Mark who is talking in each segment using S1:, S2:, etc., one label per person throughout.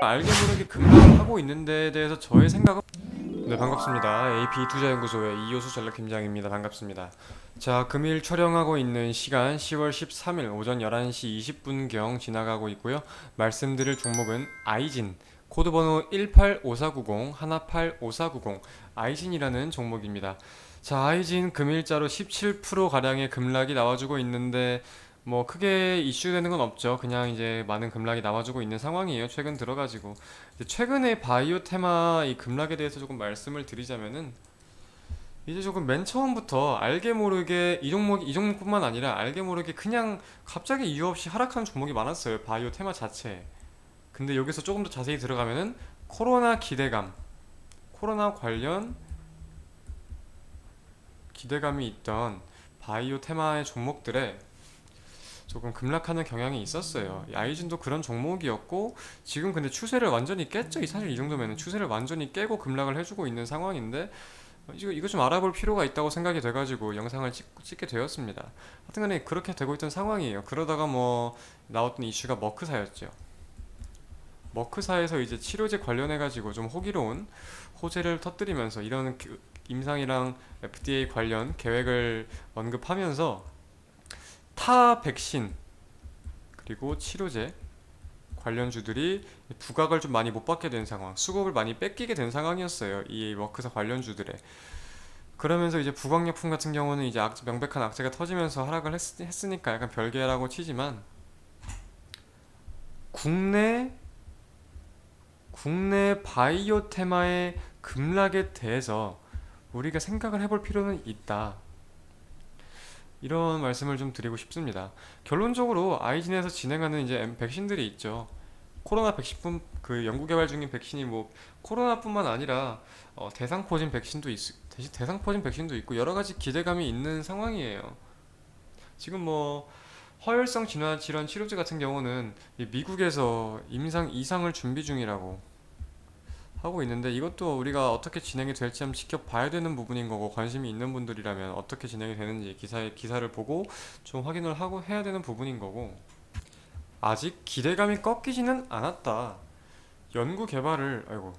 S1: 알게 모르게 급락을 하고 있는 데에 대해서 저의 생각은? 네 반갑습니다. AP 투자연구소의 이호수 전략 팀장입니다. 반갑습니다. 자 금일 촬영하고 있는 시간 10월 13일 오전 11시 20분경 지나가고 있고요. 말씀드릴 종목은 아이진. 코드 번호 185490 1855490 아이진이라는 종목입니다. 자 아이진 금일자로 17% 가량의 급락이 나와주고 있는데 뭐 크게 이슈되는 건 없죠. 그냥 이제 많은 급락이 나와주고 있는 상황이에요. 최근 들어가지고 최근에 바이오 테마 이 급락에 대해서 조금 말씀을 드리자면은 이제 조금 맨 처음부터 알게 모르게 이 종목 이 종목뿐만 아니라 알게 모르게 그냥 갑자기 이유 없이 하락하는 종목이 많았어요. 바이오 테마 자체. 근데 여기서 조금 더 자세히 들어가면은 코로나 기대감, 코로나 관련 기대감이 있던 바이오 테마의 종목들에 조금 급락하는 경향이 있었어요. 이 아이진도 그런 종목이었고 지금 근데 추세를 완전히 깼죠. 이 사실 이 정도면은 추세를 완전히 깨고 급락을 해주고 있는 상황인데 어, 이거 이거 좀 알아볼 필요가 있다고 생각이 돼가지고 영상을 찍, 찍게 되었습니다. 하여튼간에 그렇게 되고 있던 상황이에요. 그러다가 뭐 나왔던 이슈가 머크사였죠. 머크사에서 이제 치료제 관련해가지고 좀 호기로운 호재를 터뜨리면서 이런 그 임상이랑 FDA 관련 계획을 언급하면서 타 백신 그리고 치료제 관련주들이 부각을 좀 많이 못 받게 된 상황, 수급을 많이 뺏기게 된 상황이었어요. 이 워크사 관련주들에. 그러면서 이제 부각약품 같은 경우는 이제 악, 명백한 악재가 터지면서 하락을 했, 했으니까 약간 별개라고 치지만 국내 국내 바이오 테마의 급락에 대해서 우리가 생각을 해볼 필요는 있다. 이런 말씀을 좀 드리고 싶습니다. 결론적으로 아이진에서 진행하는 이제 백신들이 있죠. 코로나 백신뿐 그 연구 개발 중인 백신이 뭐 코로나뿐만 아니라 어, 대상 포진 백신도 있 대신 대상포진 백신도 있고 여러 가지 기대감이 있는 상황이에요. 지금 뭐 허혈성 진화 질환 치료제 같은 경우는 이 미국에서 임상 이상을 준비 중이라고 하고 있는데 이것도 우리가 어떻게 진행이 될지 한번 지켜봐야 되는 부분인 거고 관심이 있는 분들이라면 어떻게 진행이 되는지 기사의 기사를 보고 좀 확인을 하고 해야 되는 부분인 거고 아직 기대감이 꺾이지는 않았다. 연구 개발을 아이고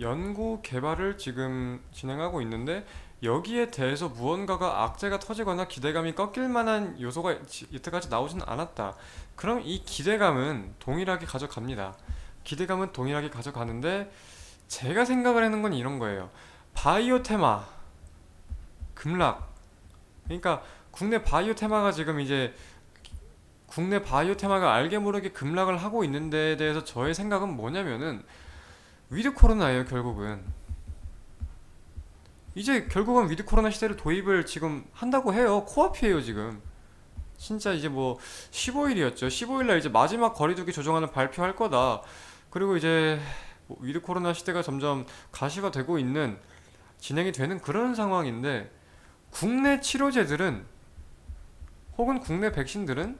S1: 연구 개발을 지금 진행하고 있는데 여기에 대해서 무언가가 악재가 터지거나 기대감이 꺾일 만한 요소가 지- 이때까지 나오지는 않았다. 그럼 이 기대감은 동일하게 가져갑니다. 기대감은 동일하게 가져가는데 제가 생각을 하는 건 이런 거예요. 바이오 테마 급락. 그러니까 국내 바이오 테마가 지금 이제 국내 바이오 테마가 알게 모르게 급락을 하고 있는 데에 대해서 저의 생각은 뭐냐면은 위드 코로나예요, 결국은. 이제 결국은 위드 코로나 시대를 도입을 지금 한다고 해요. 코앞이에요, 지금. 진짜 이제 뭐 15일이었죠. 15일 날 이제 마지막 거리두기 조정안을 발표할 거다. 그리고 이제 뭐 위드 코로나 시대가 점점 가시화되고 있는 진행이 되는 그런 상황인데 국내 치료제들은 혹은 국내 백신들은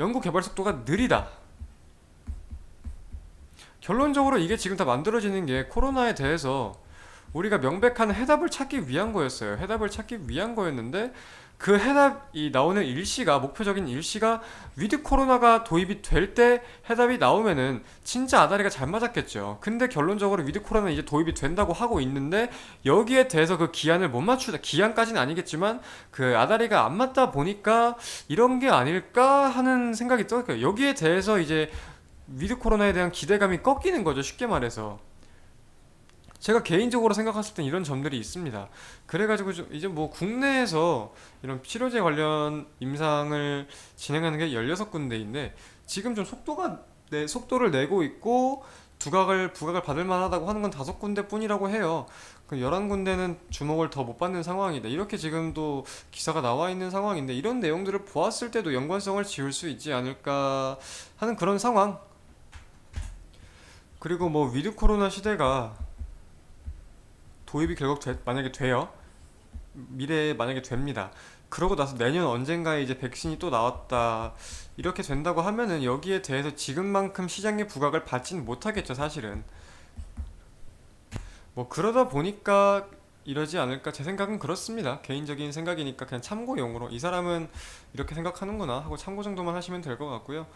S1: 연구 개발 속도가 느리다. 결론적으로 이게 지금 다 만들어지는 게 코로나에 대해서 우리가 명백한 해답을 찾기 위한 거였어요. 해답을 찾기 위한 거였는데 그 해답이 나오는 일시가 목표적인 일시가 위드 코로나가 도입이 될 때 해답이 나오면은 진짜 아다리가 잘 맞았겠죠. 근데 결론적으로 위드 코로나 이제 도입이 된다고 하고 있는데 여기에 대해서 그 기한을 못 맞추다 기한까지는 아니겠지만 그 아다리가 안 맞다 보니까 이런 게 아닐까 하는 생각이 들어요. 여기에 대해서 이제 위드 코로나에 대한 기대감이 꺾이는 거죠. 쉽게 말해서. 제가 개인적으로 생각했을 땐 이런 점들이 있습니다. 그래가지고 좀 이제 뭐 국내에서 이런 치료제 관련 임상을 진행하는 게 16군데인데 지금 좀 속도가 내 속도를 내고 있고 두각을 부각을 받을 만하다고 하는 건 다섯 군데 뿐이라고 해요. 그 11군데는 주목을 더 못 받는 상황이다. 이렇게 지금도 기사가 나와 있는 상황인데 이런 내용들을 보았을 때도 연관성을 지을 수 있지 않을까 하는 그런 상황. 그리고 뭐 위드 코로나 시대가 도입이 결국 돼- 만약에 돼요. 미래에 만약에 됩니다. 그러고 나서 내년 언젠가에 이제 백신이 또 나왔다. 이렇게 된다고 하면은 여기에 대해서 지금만큼 시장의 부각을 받지는 못하겠죠, 사실은. 뭐 그러다 보니까 이러지 않을까 제 생각은 그렇습니다. 개인적인 생각이니까 그냥 참고용으로 이 사람은 이렇게 생각하는구나 하고 참고 정도만 하시면 될 것 같고요.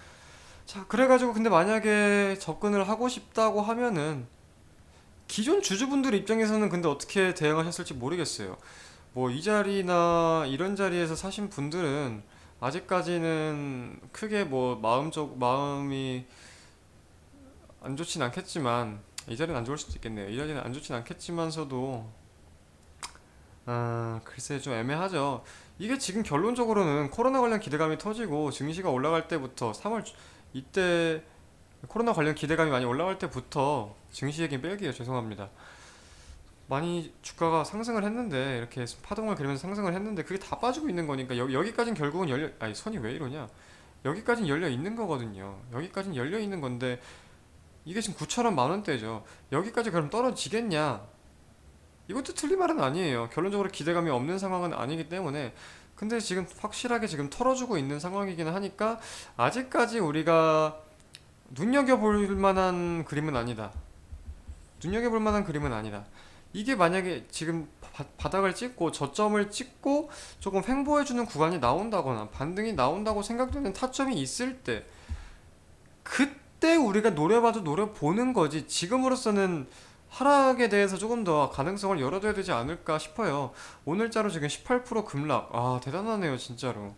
S1: 자, 그래가지고 근데 만약에 접근을 하고 싶다고 하면은 기존 주주분들 입장에서는 근데 어떻게 대응하셨을지 모르겠어요. 뭐 이 자리나 이런 자리에서 사신 분들은 아직까지는 크게 뭐 마음적 마음이 안 좋진 않겠지만 이 자리는 안 좋을 수도 있겠네요. 이 자리는 안 좋진 않겠지만서도 아 글쎄 좀 애매하죠. 이게 지금 결론적으로는 코로나 관련 기대감이 터지고 증시가 올라갈 때부터 3월 이때 코로나 관련 기대감이 많이 올라갈 때부터 증시 얘기는 뺄게요. 죄송합니다. 많이 주가가 상승을 했는데 이렇게 파동을 그리면서 상승을 했는데 그게 다 빠지고 있는 거니까 여, 여기까진 결국은 열려 아니 선이 왜 이러냐? 여기까진 열려 있는 거거든요. 여기까진 열려 있는 건데 이게 지금 9천원 만 원대죠. 여기까지 그럼 떨어지겠냐? 이것도 틀린 말은 아니에요. 결론적으로 기대감이 없는 상황은 아니기 때문에. 근데 지금 확실하게 지금 털어주고 있는 상황이기는 하니까 아직까지 우리가 눈여겨볼 만한 그림은 아니다. 눈여겨볼 만한 그림은 아니다. 이게 만약에 지금 바, 바닥을 찍고 저점을 찍고 조금 횡보해주는 구간이 나온다거나 반등이 나온다고 생각되는 타점이 있을 때 그때 우리가 노려봐도 노려보는 거지 지금으로서는 하락에 대해서 조금 더 가능성을 열어둬야 되지 않을까 싶어요. 오늘자로 지금 18% 급락. 아 대단하네요 진짜로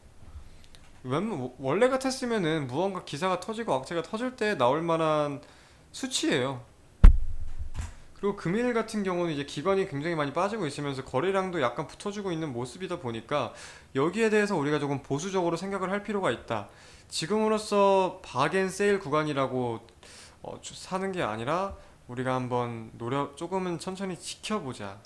S1: 웬- 원래 같았으면은 무언가 기사가 터지고 악재가 터질 때 나올 만한 수치예요 그리고 금일 같은 경우는 이제 기관이 굉장히 많이 빠지고 있으면서 거래량도 약간 붙어주고 있는 모습이다 보니까 여기에 대해서 우리가 조금 보수적으로 생각을 할 필요가 있다. 지금으로서 박앤 세일 구간이라고 어, 주- 사는 게 아니라 우리가 한번 노력 조금은 천천히 지켜보자.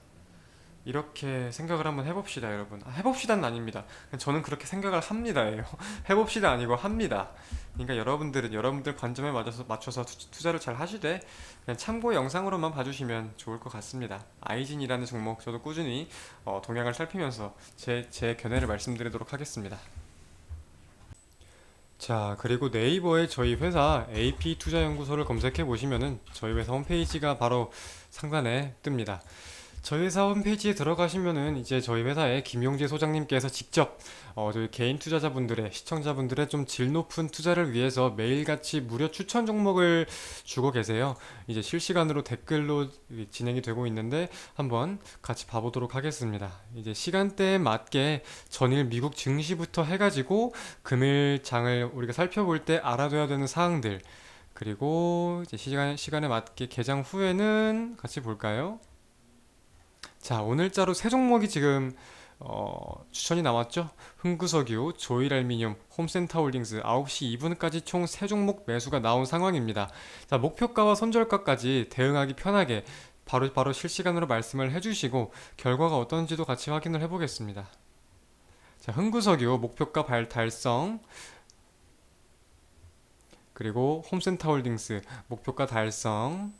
S1: 이렇게 생각을 한번 해봅시다, 여러분. 아, 해봅시다는 아닙니다. 저는 그렇게 생각을 합니다예요. 해봅시다 아니고 합니다. 그러니까 여러분들은 여러분들 관점에 맞춰서 맞춰서 투- 투자를 잘 하시되 그냥 참고 영상으로만 봐주시면 좋을 것 같습니다. 아이진이라는 종목 저도 꾸준히 어, 동향을 살피면서 제, 제 견해를 말씀드리도록 하겠습니다. 자, 그리고 네이버에 저희 회사 AP 투자연구소를 검색해 보시면은 저희 회사 홈페이지가 바로 상단에 뜹니다. 저희 회사 홈페이지에 들어가시면은 이제 저희 회사의 김용재 소장님께서 직접 어, 저희 개인 투자자분들의 시청자분들의 좀 질 높은 투자를 위해서 매일같이 무료 추천 종목을 주고 계세요. 이제 실시간으로 댓글로 진행이 되고 있는데 한번 같이 봐보도록 하겠습니다. 이제 시간대에 맞게 전일 미국 증시부터 해가지고 금일 장을 우리가 살펴볼 때 알아둬야 되는 사항들 그리고 이제 시간 시간에 맞게 개장 후에는 같이 볼까요? 자, 오늘자로 세 종목이 지금 어, 추천이 나왔죠? 흥구석유, 조일알미늄, 홈센터홀딩스 9시 2분까지 총세 종목 매수가 나온 상황입니다. 자, 목표가와 손절가까지 대응하기 편하게 바로 바로 실시간으로 말씀을 해주시고 결과가 어떤지도 같이 확인을 해보겠습니다. 자, 흥구석유 목표가 발 달성 그리고 홈센터홀딩스 목표가 달성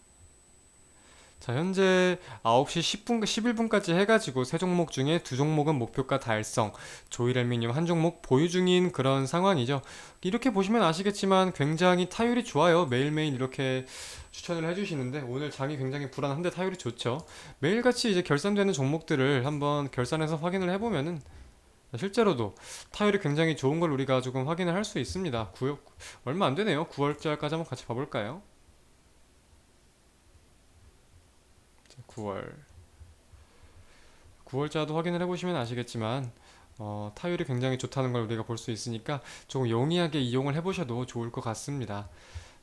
S1: 자, 현재 9시 10분, 11분까지 해가지고 세 종목 중에 두 종목은 목표가 달성, 조일알미늄 한 종목 보유 중인 그런 상황이죠. 이렇게 보시면 아시겠지만 굉장히 타율이 좋아요. 매일매일 이렇게 추천을 해주시는데 오늘 장이 굉장히 불안한데 타율이 좋죠. 매일같이 이제 결산되는 종목들을 한번 결산해서 확인을 해보면은 실제로도 타율이 굉장히 좋은 걸 우리가 조금 확인을 할 수 있습니다. 9, 얼마 안 되네요. 9월달까지 한번 같이 봐볼까요? 9월 9월자도 확인을 해보시면 아시겠지만 어, 타율이 굉장히 좋다는 걸 우리가 볼 수 있으니까 조금 용이하게 이용을 해보셔도 좋을 것 같습니다.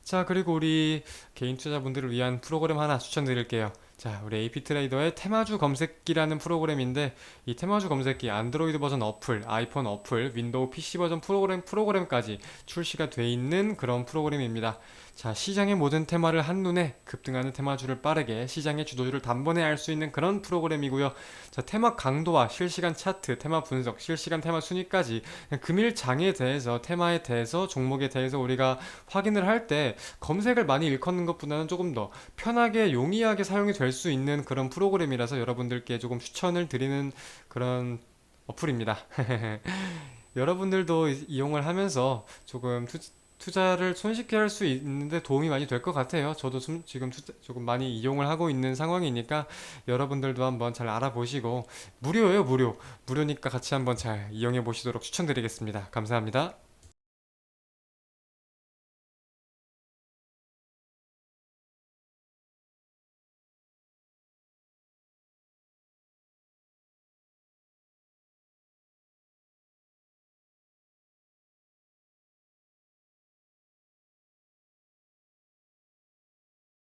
S1: 자 그리고 우리 개인 투자분들을 위한 프로그램 하나 추천드릴게요. 자 우리 AP 트레이더의 테마주 검색기라는 프로그램인데 이 테마주 검색기 안드로이드 버전 어플, 아이폰 어플, 윈도우 PC 버전 프로그램 프로그램까지 출시가 돼 있는 그런 프로그램입니다. 자, 시장의 모든 테마를 한눈에 급등하는 테마주를 빠르게 시장의 주도주를 단번에 알 수 있는 그런 프로그램이고요. 자, 테마 강도와 실시간 차트, 테마 분석, 실시간 테마 순위까지 금일 장에 대해서 테마에 대해서 종목에 대해서 우리가 확인을 할 때 검색을 많이 일컫는 것보다는 조금 더 편하게 용이하게 사용이 될 수 있는 그런 프로그램이라서 여러분들께 조금 추천을 드리는 그런 어플입니다. 여러분들도 이- 이용을 하면서 조금 투, 투자를 손쉽게 할 수 있는데 도움이 많이 될 것 같아요. 저도 좀- 지금 조금 많이 이용을 하고 있는 상황이니까 여러분들도 한번 잘 알아보시고 무료예요, 무료. 무료니까 같이 한번 잘 이용해 보시도록 추천드리겠습니다. 감사합니다.